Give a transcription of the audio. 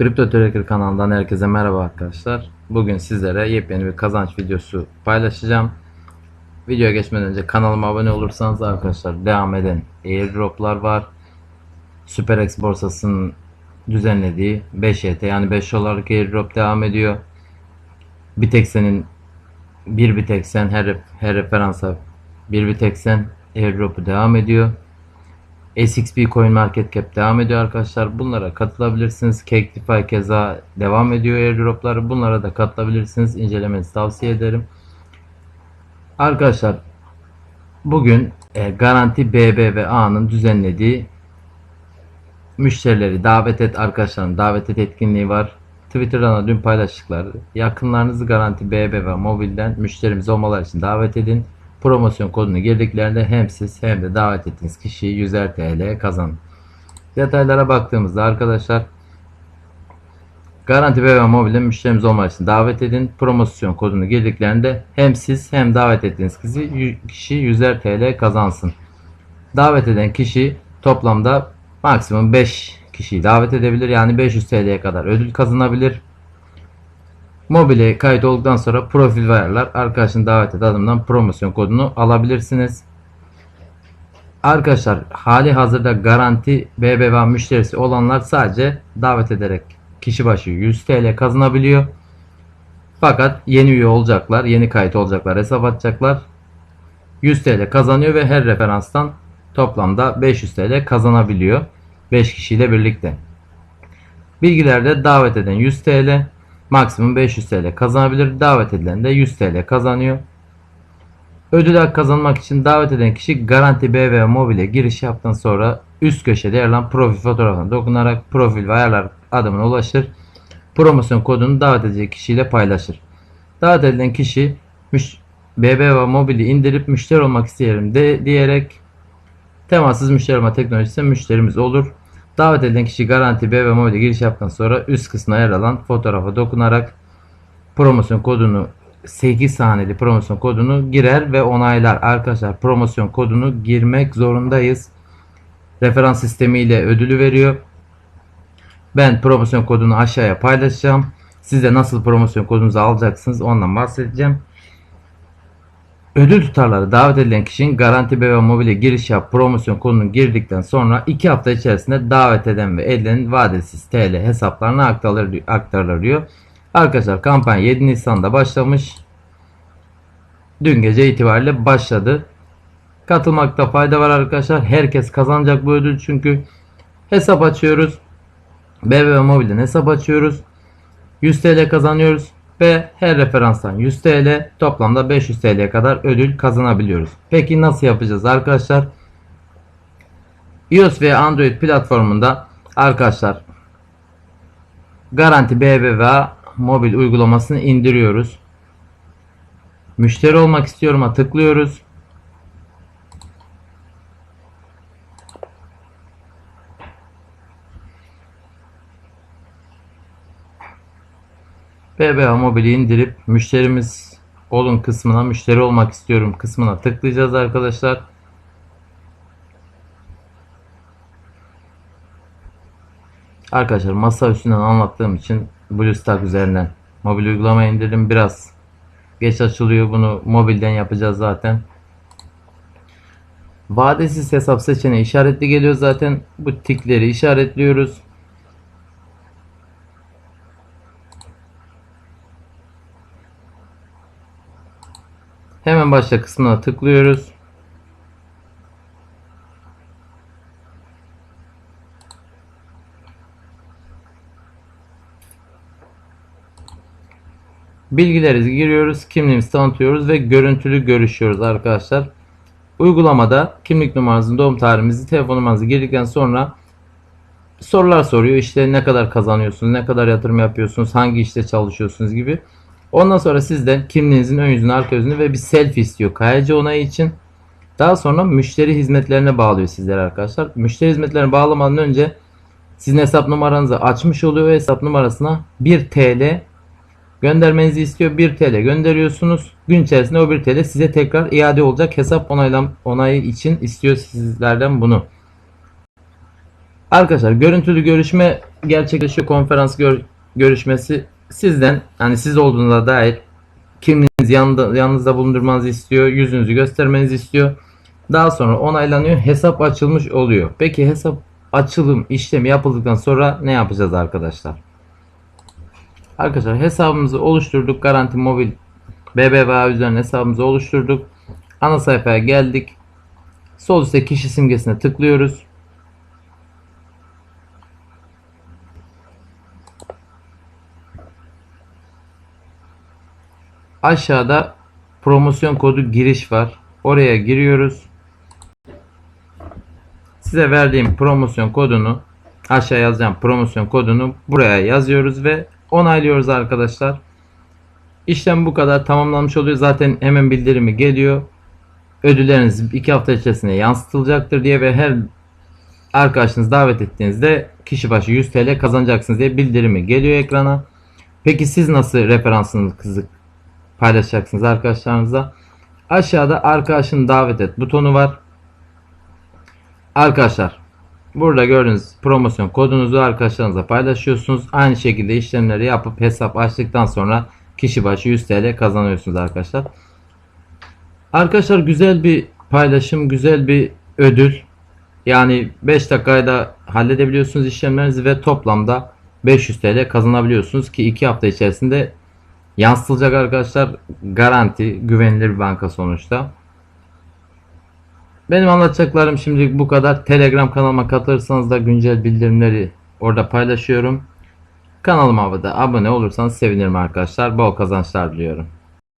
Kripto Tracker kanalından herkese merhaba arkadaşlar. Bugün sizlere yepyeni bir kazanç videosu paylaşacağım. Videoya geçmeden önce kanalıma abone olursanız arkadaşlar devam eden airdroplar var. SuperX borsasının düzenlediği 5 YT yani 5 dolarlık airdrop devam ediyor. Bitexen'in bir Bitexen her, her referansa bir Bitexen airdrop'u devam ediyor. SXP Coin Market Cap devam ediyor arkadaşlar. Bunlara katılabilirsiniz. Caketify keza devam ediyor airdropları. Bunlara da katılabilirsiniz. İncelemenizi tavsiye ederim. Arkadaşlar bugün e, Garanti BBVA'nın düzenlediği müşterileri davet et arkadaşlarım davet et etkinliği var. Twitter'dan da dün paylaştıklar. Yakınlarınızı Garanti BBVA mobilden müşterimiz olmaları için davet edin. Promosyon kodunu girdiklerinde hem siz hem de davet ettiğiniz kişi 100 TL kazanın. Detaylara baktığımızda arkadaşlar Garanti BBVA mobilden müşterimiz olmak için davet edin. Promosyon kodunu girdiklerinde hem siz hem davet ettiğiniz kişi, kişi 100 TL kazansın. Davet eden kişi toplamda maksimum 5 kişiyi davet edebilir. Yani 500 TL'ye kadar ödül kazanabilir. Mobile kayıt olduktan sonra profil ayarlar. Arkadaşın davet et adımdan promosyon kodunu alabilirsiniz. Arkadaşlar hali hazırda garanti BBVA müşterisi olanlar sadece davet ederek kişi başı 100 TL kazanabiliyor. Fakat yeni üye olacaklar, yeni kayıt olacaklar, hesap açacaklar. 100 TL kazanıyor ve her referanstan toplamda 500 TL kazanabiliyor. 5 kişiyle birlikte. Bilgilerde davet eden 100 TL, maksimum 500 TL kazanabilir. Davet edilen de 100 TL kazanıyor. Ödül hak kazanmak için davet eden kişi Garanti BV Mobile giriş yaptıktan sonra üst köşede yer alan profil fotoğrafına dokunarak profil ve ayarlar adımına ulaşır. Promosyon kodunu davet edecek kişiyle paylaşır. Davet edilen kişi BBVA Mobile'i indirip müşteri olmak isteyelim de diyerek temassız müşteri olma teknolojisi müşterimiz olur. Davet edilen kişi Garanti BBVA Mobile'e giriş yaptıktan sonra üst kısmına yer alan fotoğrafa dokunarak promosyon kodunu 8 haneli promosyon kodunu girer ve onaylar. Arkadaşlar promosyon kodunu girmek zorundayız. Referans sistemiyle ödülü veriyor. Ben promosyon kodunu aşağıya paylaşacağım. Siz de nasıl promosyon kodunuzu alacaksınız ondan bahsedeceğim. Ödül tutarları davet edilen kişinin Garanti BV Mobile giriş yap promosyon kodunu girdikten sonra 2 hafta içerisinde davet eden ve edilen vadesiz TL hesaplarına aktarılır, aktarılıyor. Arkadaşlar kampanya 7 Nisan'da başlamış. Dün gece itibariyle başladı. Katılmakta fayda var arkadaşlar. Herkes kazanacak bu ödül çünkü hesap açıyoruz. BBVA Mobil'den hesap açıyoruz. 100 TL kazanıyoruz ve her referanstan 100 TL toplamda 500 TL'ye kadar ödül kazanabiliyoruz. Peki nasıl yapacağız arkadaşlar? iOS ve Android platformunda arkadaşlar Garanti BBVA mobil uygulamasını indiriyoruz. Müşteri olmak istiyorum'a tıklıyoruz. BBA mobili indirip müşterimiz olun kısmına müşteri olmak istiyorum kısmına tıklayacağız arkadaşlar. Arkadaşlar masa üstünden anlattığım için BlueStack üzerinden mobil uygulama indirdim. Biraz geç açılıyor. Bunu mobilden yapacağız zaten. Vadesiz hesap seçeneği işaretli geliyor zaten. Bu tikleri işaretliyoruz. Hemen başla kısmına tıklıyoruz. Bilgilerimizi giriyoruz, kimliğimizi tanıtıyoruz ve görüntülü görüşüyoruz arkadaşlar. Uygulamada kimlik numaranızı, doğum tarihinizi, telefon numaranızı girdikten sonra sorular soruyor. İşte ne kadar kazanıyorsunuz, ne kadar yatırım yapıyorsunuz, hangi işte çalışıyorsunuz gibi. Ondan sonra sizden kimliğinizin ön yüzünü, arka yüzünü ve bir selfie istiyor KYC onayı için. Daha sonra müşteri hizmetlerine bağlıyor sizlere arkadaşlar. Müşteri hizmetlerine bağlamadan önce sizin hesap numaranızı açmış oluyor ve hesap numarasına 1 TL göndermenizi istiyor. 1 TL gönderiyorsunuz. Gün içerisinde o 1 TL size tekrar iade olacak. Hesap onaylam onayı için istiyor sizlerden bunu. Arkadaşlar görüntülü görüşme gerçekleşiyor konferans gör- görüşmesi sizden hani siz olduğuna dair kimliğinizi yanında, yanınızda bulundurmanızı istiyor, yüzünüzü göstermenizi istiyor. Daha sonra onaylanıyor, hesap açılmış oluyor. Peki hesap açılım işlemi yapıldıktan sonra ne yapacağız arkadaşlar? Arkadaşlar hesabımızı oluşturduk. Garanti Mobil BBVA üzerinden hesabımızı oluşturduk. Ana sayfaya geldik. Sol üstte kişi simgesine tıklıyoruz. Aşağıda promosyon kodu giriş var. Oraya giriyoruz. Size verdiğim promosyon kodunu aşağı yazacağım promosyon kodunu buraya yazıyoruz ve onaylıyoruz arkadaşlar. İşlem bu kadar tamamlanmış oluyor. Zaten hemen bildirimi geliyor. Ödülleriniz 2 hafta içerisinde yansıtılacaktır diye ve her arkadaşınız davet ettiğinizde kişi başı 100 TL kazanacaksınız diye bildirimi geliyor ekrana. Peki siz nasıl referansınızı paylaşacaksınız arkadaşlarınızla? Aşağıda arkadaşını davet et butonu var. Arkadaşlar burada gördüğünüz promosyon kodunuzu arkadaşlarınızla paylaşıyorsunuz. Aynı şekilde işlemleri yapıp hesap açtıktan sonra kişi başı 100 TL kazanıyorsunuz arkadaşlar. Arkadaşlar güzel bir paylaşım, güzel bir ödül. Yani 5 dakikada halledebiliyorsunuz işlemlerinizi ve toplamda 500 TL kazanabiliyorsunuz ki 2 hafta içerisinde yansıtılacak arkadaşlar. Garanti, güvenilir bir banka sonuçta. Benim anlatacaklarım şimdilik bu kadar. Telegram kanalıma katılırsanız da güncel bildirimleri orada paylaşıyorum. Kanalıma da abone olursanız sevinirim arkadaşlar. Bol kazançlar diliyorum.